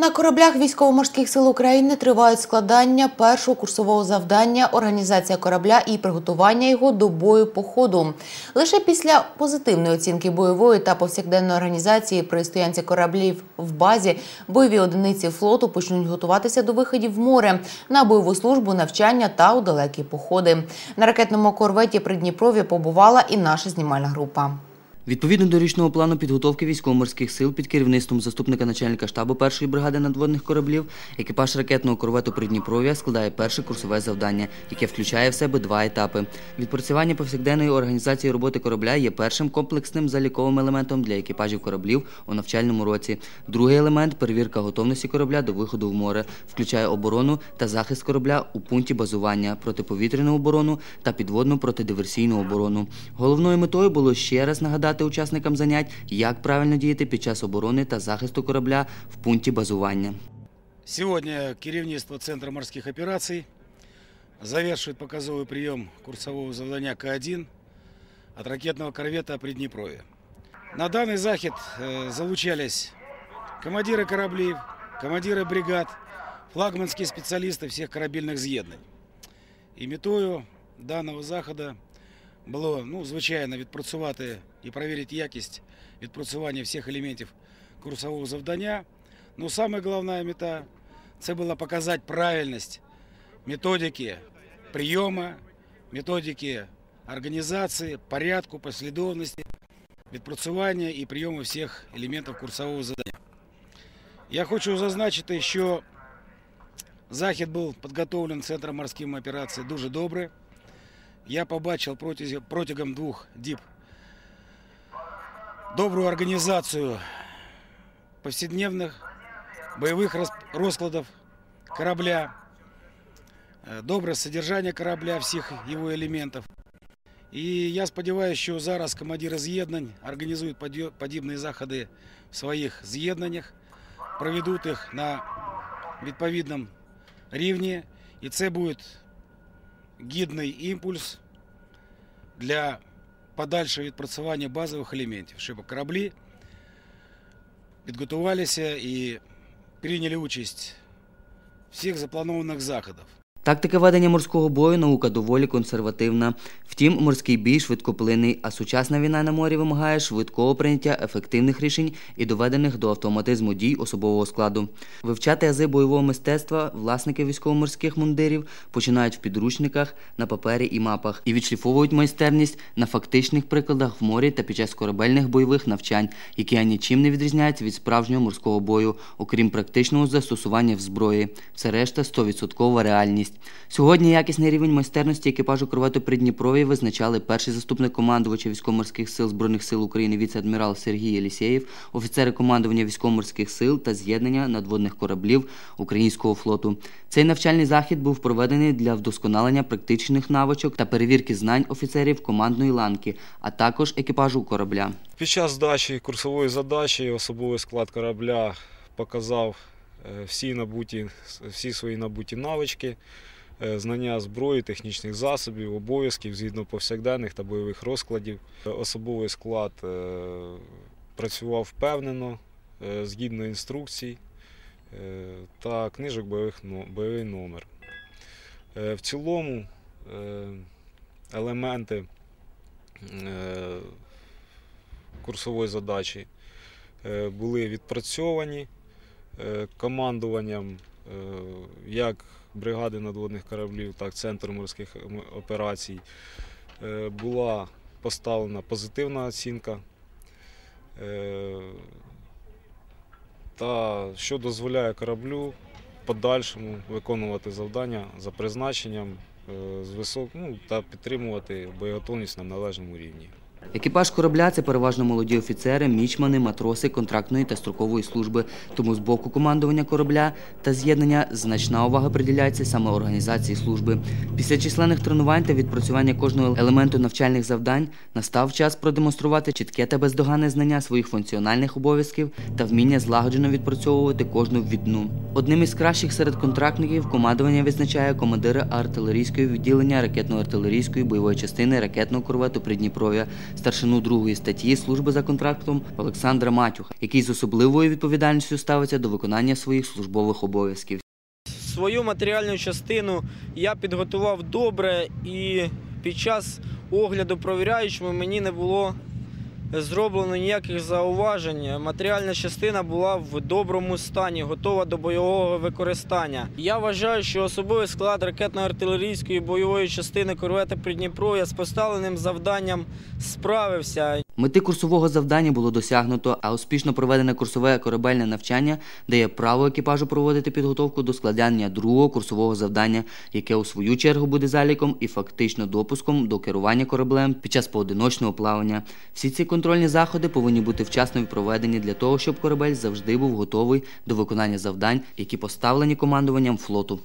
На кораблях військово-морських сил України тривають складання першого курсового завдання, організація корабля і приготування його до бою по ходу. Лише після позитивної оцінки бойової та повсякденної організації при стоянці кораблів в базі бойові одиниці флоту почнуть готуватися до виходів в море на бойову службу, навчання та у далекі походи. На ракетному корветі Придніпров'я побувала і наша знімальна група. Відповідно до річного плану підготовки військово-морських сил під керівництвом заступника начальника штабу першої бригади надводних кораблів, екіпаж ракетного корвету Придніпров'я складає перше курсове завдання, яке включає в себе два етапи. Відпрацювання повсякденної організації роботи корабля є першим комплексним заліковим елементом для екіпажів кораблів у навчальному році. Другий елемент перевірка готовності корабля до виходу в море, включає оборону та захист корабля у пункті базування, протиповітряну оборону та підводну протидиверсійну оборону. Головною метою було ще раз нагадати учасникам занять, як правильно діяти під час оборони та захисту корабля в пункті базування. Сегодня керівництво Центра морских операций завершит показовый прием курсового завдання К-1 от ракетного корвета Приднепровье. На данный захід э, залучались командиры кораблей, командиры бригад, флагманские спеціалісти всіх корабельних з'єднань. І метою даного заходу було, ну, звичайно, відпрацювати і перевірити якість відпрацювання всіх елементів курсового завдання. Ну, саме головна мета це було показати правильність методики прийому, методики організації, порядку, послідовності, відпрацювання і прийому всіх елементів курсового завдання. Я хочу зазначити, що захід був підготовлений Центром морських операцій дуже добре. Я побачив протягом, протягом двох діб добру організацію повседневних бойових роз- розкладів корабля, е, добре содержання корабля, всіх його елементів. І я сподіваюся, що зараз командири з'єднань організують подіб- подібні заходи в своїх з'єднаннях, проведуть їх на відповідному рівні, і це буде гідний імпульс для подальшого відпрацювання базових елементів, щоб кораблі підготувалися і прийняли участь в всіх запланованих заходах. Тактика ведення морського бою наука доволі консервативна. Втім, морський бій швидкоплинний, а сучасна війна на морі вимагає швидкого прийняття ефективних рішень і доведених до автоматизму дій особового складу. Вивчати ази бойового мистецтва власники військово-морських мундирів починають в підручниках, на папері і мапах і відшліфовують майстерність на фактичних прикладах в морі та під час корабельних бойових навчань, які нічим не відрізняються від справжнього морського бою, окрім практичного застосування в зброї. Все решта 100% реальність. Сьогодні якісний рівень майстерності екіпажу корвету Придніпров'я визначали перший заступник командувача військово-морських сил Збройних сил України віце-адмірал Сергій Єлісєєв, офіцери командування військово-морських сил та з'єднання надводних кораблів українського флоту. Цей навчальний захід був проведений для вдосконалення практичних навичок та перевірки знань офіцерів командної ланки, а також екіпажу корабля. Під час здачі курсової задачі особовий склад корабля показав всі, набуті, всі свої набуті навички, е, знання зброї, технічних засобів, обов'язків згідно повсякденних та бойових розкладів. Е, Особовий склад е, працював впевнено, е, згідно інструкцій е, та книжок бойових, бойовий номер. Е, В цілому е, елементи е, курсової задачі е, були відпрацьовані е, командуванням е, як бригади надводних кораблів, так і Центру морських операцій. Е, Була поставлена позитивна оцінка, е, та що дозволяє кораблю подальшому виконувати завдання за призначенням е, з висок... ну, та підтримувати боєготовність на належному рівні. Екіпаж корабля це переважно молоді офіцери, мічмани, матроси контрактної та строкової служби. Тому з боку командування корабля та з'єднання значна увага приділяється саме організації служби. Після численних тренувань та відпрацювання кожного елементу навчальних завдань настав час продемонструвати чітке та бездоганне знання своїх функціональних обов'язків та вміння злагоджено відпрацьовувати кожну відну. Одним із кращих серед контрактників командування визначає командира артилерійського відділення ракетно-артилерійської бойової частини ракетного корвету Придніпров'я старшину другої статті служби за контрактом Олександра Матюха, який з особливою відповідальністю ставиться до виконання своїх службових обов'язків. Свою матеріальну частину я підготував добре і під час огляду провіряючими мені не було зроблено ніяких зауважень. Матеріальна частина була в доброму стані, готова до бойового використання. Я вважаю, що особовий склад ракетно-артилерійської бойової частини корвета Придніпров'я з поставленим завданням справився. Мети курсового завдання було досягнуто, а успішно проведене курсове корабельне навчання дає право екіпажу проводити підготовку до складання другого курсового завдання, яке у свою чергу буде заліком і фактично допуском до керування кораблем під час поодиночного плавання. Всі ці контрольні заходи повинні бути вчасно проведені для того, щоб корабель завжди був готовий до виконання завдань, які поставлені командуванням флоту.